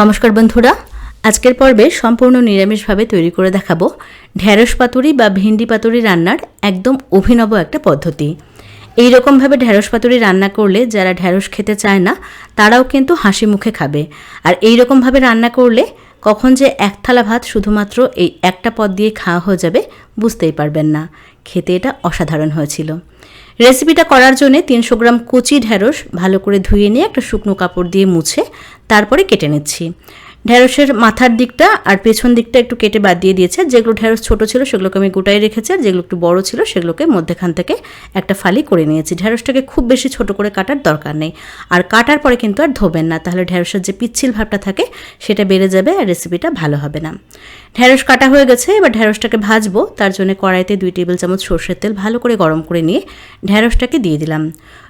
নমস্কার বন্ধুরা, আজকের পর্বে সম্পূর্ণ নিরামিষভাবে তৈরি করে দেখাবো ঢ্যাঁড়স পাতুরি বা ভেন্ডি পাতুরি রান্নার একদম অভিনব একটা পদ্ধতি। এই রকমভাবে ঢ্যাঁড়স পাতুরি রান্না করলে যারা ঢ্যাঁড়স খেতে চায় না, তারাও কিন্তু হাসি মুখে খাবে। আর এই রকমভাবে রান্না করলে কখন যে এক থালা ভাত শুধুমাত্র এই একটা পদ দিয়ে খাওয়া হয়ে যাবে বুঝতেই পারবেন না। খেতে এটা অসাধারণ হয়েছিল। রেসিপিটা করার জন্য তিনশো গ্রাম কচি ঢ্যাঁড়স ভালো করে ধুয়ে নিয়ে একটা শুকনো কাপড় দিয়ে মুছে তারপরে কেটে নিচ্ছি। ঢ্যাঁড়সের মাথার দিকটা আর পেছন দিকটা একটু কেটে বাদ দিয়ে দিয়েছে। যেগুলো ঢ্যাঁড়স ছোট ছিল, সেগুলোকে আমি গোটাই রেখেছি আর যেগুলো একটু বড় ছিল, সেগুলোকে মধ্যেখান থেকে একটা ফালি করে নিয়েছি। ঢ্যাঁড়সটাকে খুব বেশি ছোট করে কাটার দরকার নেই। আর কাটার পরে কিন্তু আর ধোবেন না, তাহলে ঢ্যাঁড়সের যে পিচ্ছিল ভাবটা থাকে, সেটা বেড়ে যাবে আর রেসিপিটা ভালো হবে না। ঢ্যাঁড়স কাটা হয়ে গেছে, এবার ঢ্যাঁড়সটাকে ভাজবো। তার জন্য কড়াইতে দুই টেবিল চামচ সর্ষের তেল ভালো করে গরম করে নিয়ে ঢ্যাঁড়সটাকে দিয়ে দিলাম।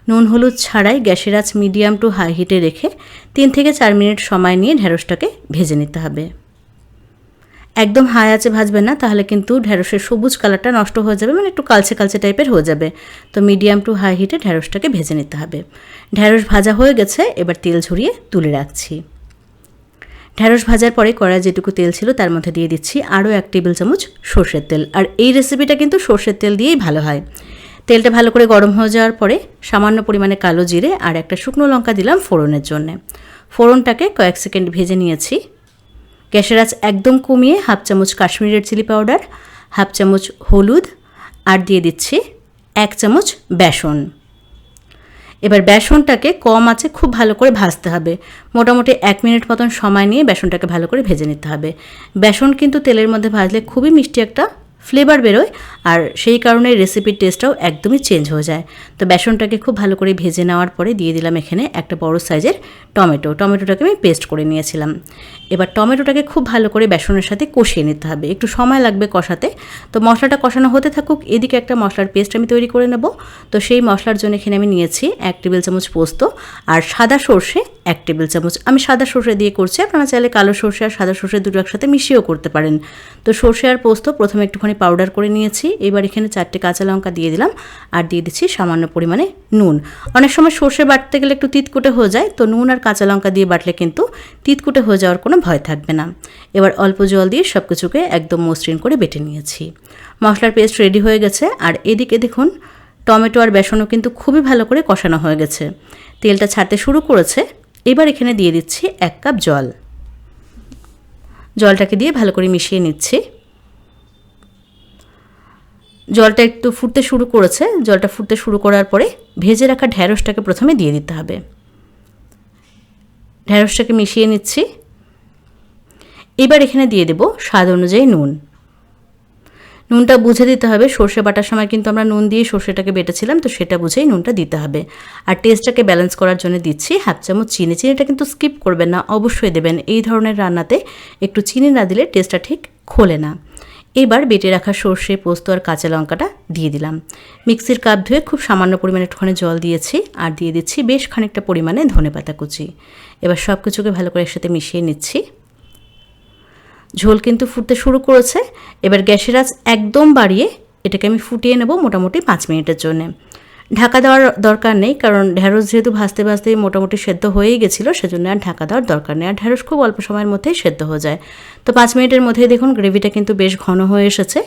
নুন হলুদ ছাড়াই গ্যাসের আঁচ মিডিয়াম টু হাই হিটে রেখে তিন থেকে চার মিনিট সময় নিয়ে ঢ্যাঁড়সটাকে ভেজে নিতে হবে। একদম হাই আঁচে ভাজবেন না, তাহলে কিন্তু ঢ্যাঁড়সের সবুজ কালারটা নষ্ট হয়ে যাবে মানে একটু কালচে কালচে টাইপের হয়ে যাবে। তো মিডিয়াম টু হাই হিটে ঢ্যাঁড়সটাকে ভেজে নিতে হবে। ঢ্যাঁড়স ভাজা হয়ে গেছে, এবার তেল ঝরিয়ে তুলে রাখছি। ঢ্যাঁড়স ভাজার পরে কড়াই যেটুকু তেল ছিল তার মধ্যে দিয়ে দিচ্ছি আরও এক টেবিল চামচ সর্ষের তেল। আর এই রেসিপিটা কিন্তু সর্ষের তেল দিয়েই ভালো হয়। তেলটা ভালো করে গরম হয়ে যাওয়ার পরে সামান্য পরিমাণে কালো জিরে আর একটা শুকনো লঙ্কা দিলাম ফোড়নের জন্য। ফোড়নটাকে কয়েক সেকেন্ড ভেজে নিয়েছি। গ্যাসের আঁচ একদম কমিয়ে হাফ চামচ কাশ্মীরের চিলি পাউডার, হাফ চামচ হলুদ আর দিয়ে দিচ্ছি এক চামচ বেসন। এবার বেসনটাকে কম আছে খুব ভালো করে ভাজতে হবে। মোটামুটি এক মিনিট মতন সময় নিয়ে বেসনটাকে ভালো করে ভেজে নিতে হবে। বেসন কিন্তু তেলের মধ্যে ভাজলে খুবই মিষ্টি একটা ফ্লেভার বেরোয়, আর সেই কারণে রেসিপির টেস্টটাও একদমই চেঞ্জ হয়ে যায়। তো বেসনটাকে খুব ভালো করে ভেজে নেওয়ার পরে দিয়ে দিলাম এখানে একটা বড় সাইজের টমেটো। টমেটোটাকে আমি পেস্ট করে নিয়েছিলাম। এবার টমেটোটাকে খুব ভালো করে বেসনের সাথে কষিয়ে নিতে হবে। একটু সময় লাগবে কষাতে। তো মশলাটা কষানো হতে থাকুক, এদিকে একটা মশলার পেস্ট আমি তৈরি করে নেব। তো সেই মশলার জন্য এখানে আমি নিয়েছি এক টেবিল চামচ পোস্ত আর সাদা সর্ষে এক টেবিল চামচ। আমি সাদা সর্ষে দিয়ে করছি, আপনারা চাইলে কালো সর্ষে আর সাদা সর্ষে দুটো একসাথে মিশিয়েও করতে পারেন। তো সর্ষে আর পোস্ত প্রথমে একটুখানি পাউডার করে নিয়েছি। এবার এখানে চারটে কাঁচা লঙ্কা দিয়ে দিলাম আর দিয়ে দিচ্ছি সামান্য পরিমাণে নুন। অনেক সময় সর্ষে বাটতে গেলে একটু তিতকুটে হয়ে যায়, তো নুন আর কাঁচা লঙ্কা দিয়ে বাটলে কিন্তু তিতকুটে হয়ে যাওয়ার কোনো ভয় থাকবে না। এবার অল্প জল দিয়ে সব কিছুকে একদম মসৃণ করে বেটে নিয়েছি। মশলার পেস্ট রেডি হয়ে গেছে আর এদিকে দেখুন, টমেটো আর বেসনও কিন্তু খুবই ভালো করে কষানো হয়ে গেছে। তেলটা ছাড়তে শুরু করেছে, এবার এখানে দিয়ে দিচ্ছি এক কাপ জল। জলটাকে দিয়ে ভালো করে মিশিয়ে নিচ্ছি। জলটা একটু ফুটতে শুরু করেছে। জলটা ফুটতে শুরু করার পরে ভেজে রাখা ঢ্যাঁড়সটাকে প্রথমে দিয়ে দিতে হবে। ঢ্যাঁড়সটাকে মিশিয়ে নিচ্ছি। এবার এখানে দিয়ে দেব স্বাদ অনুযায়ী নুন। নুনটা বুঝে দিতে হবে। সর্ষে বাটার সময় কিন্তু আমরা নুন দিয়ে সর্ষেটাকে বেটেছিলাম, তো সেটা বুঝেই নুনটা দিতে হবে। আর টেস্টটাকে ব্যালেন্স করার জন্য দিচ্ছি হাফ চামচ চিনি। চিনিটা কিন্তু স্কিপ করবেন না, অবশ্যই দেবেন। এই ধরনের রান্নাতে একটু চিনি না দিলে টেস্টটা ঠিক খোলে না। এবার বেটে রাখা সর্ষে, পোস্ত আর কাঁচা লঙ্কাটা দিয়ে দিলাম। মিক্সির কাপ ধুয়ে খুব সামান্য পরিমাণে একটুখানি জল দিয়েছি আর দিয়ে দিচ্ছি বেশ খানিকটা পরিমাণে ধনে পাতা কুচি। এবার সব কিছুকে ভালো করে একসাথে মিশিয়ে নিচ্ছি। ঝোল কিন্তু ফুটতে শুরু করেছে। এবার গ্যাসের আঁচ একদম বাড়িয়ে এটাকে আমি ফুটিয়ে নেব মোটামুটি পাঁচ মিনিটের জন্য। ঢাকা দেওয়ার দরকার নেই, কারণ ঢ্যাঁড়স যেহেতু ভাজতে ভাজতে মোটামুটি সেদ্ধ হয়েই গেছিল, সেজন্য আর ঢাকা দেওয়ার দরকার নেই। আর ঢ্যাঁড়স খুব অল্প সময়ের মধ্যেই সেদ্ধ হয়ে যায়। তো পাঁচ মিনিটের মধ্যেই দেখুন গ্রেভিটা কিন্তু বেশ ঘন হয়ে এসেছে।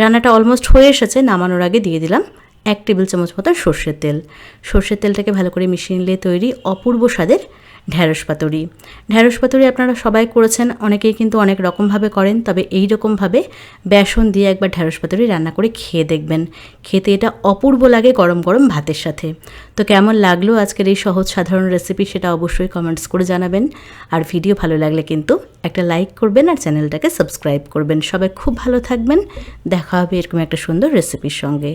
রান্নাটা অলমোস্ট হয়ে এসেছে, নামানোর আগে দিয়ে দিলাম এক টেবিল চামচ মতো সর্ষের তেল। সর্ষের তেলটাকে ভালো করে মিশিয়ে নিলে তৈরি অপূর্ব স্বাদের ঢ্যাঁড়স পাতুরি। ঢ্যাঁড়স পাতুরি আপনারা সবাই করেছেন, অনেকেই কিন্তু অনেক রকমভাবে করেন, তবে এই রকমভাবে বেসন দিয়ে একবার ঢ্যাঁড়স পাতুরি রান্না করে খেয়ে দেখবেন। খেতে এটা অপূর্ব লাগে গরম গরম ভাতের সাথে। তো কেমন লাগল আজকের এই সহজ সাধারণ রেসিপি সেটা অবশ্যই কমেন্টস করে জানাবেন। আর ভিডিও ভালো লাগলে কিন্তু একটা লাইক করবেন আর চ্যানেলটাকে সাবস্ক্রাইব করবেন। সবাই খুব ভালো থাকবেন। দেখা হবে এরকম একটা সুন্দর রেসিপির সঙ্গে।